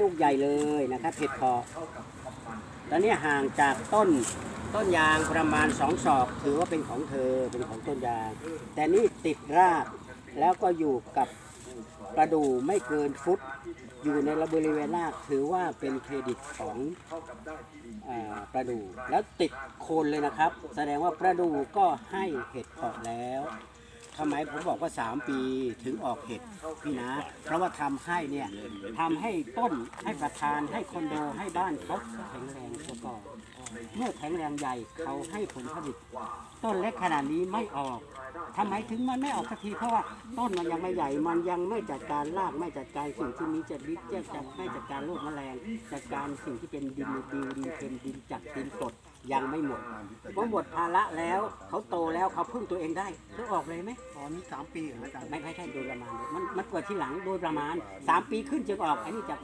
ลูกใหญ่เลยนะครับเห็ดพาะตอนนี้ห่างจากต้นต้นยางประมาณสองศอก ถือว่าเป็นของเธอเป็นของต้นยาง แต่นี่ติดรากแล้วก็อยู่กับประดูไม่เกินฟุต อยู่ในระบริเวณรากถือว่าเป็นเครดิตของอประดูแล้วติดโคนเลยนะครับ แสดงว่าประดูก็ให้เห็ดเพาะแล้ว ทำไมผมบอกว่า 3 ปีถึงออกเห็ดพี่นะ เพราะว่าทำให้เนี่ยทำให้ต้นให้ประธานให้คอนโดให้บ้านเขาแข็งแรงซะก่อนเมื่อแข็งแรงใหญ่เขาให้ผลผลิต ต้นเล็กขนาดนี้ไม่ออก ทำไมถึงมันไม่ออกสักทีเพราะว่าต้นมันยังไม่ใหญ่มันยังไม่จัดการรากไม่จัดการสิ่งที่มีจะริดจะจัดไม่จัดการโรคแมลงจัดการสิ่งที่เป็นดินดีดินเค็มดินจัดดินกรดยังไม่หมดเพราะหมดภาระแล้วเขาโตแล้วเขาพึ่งตัวเองได้เขาออกเลยไหมตอนนี้สามปีเหรออาจารย์ไม่ใช่โดยประมาณมันมันเกิดที่หลังโดยประมาณสามปีขึ้นจึงออกอันนี้จาก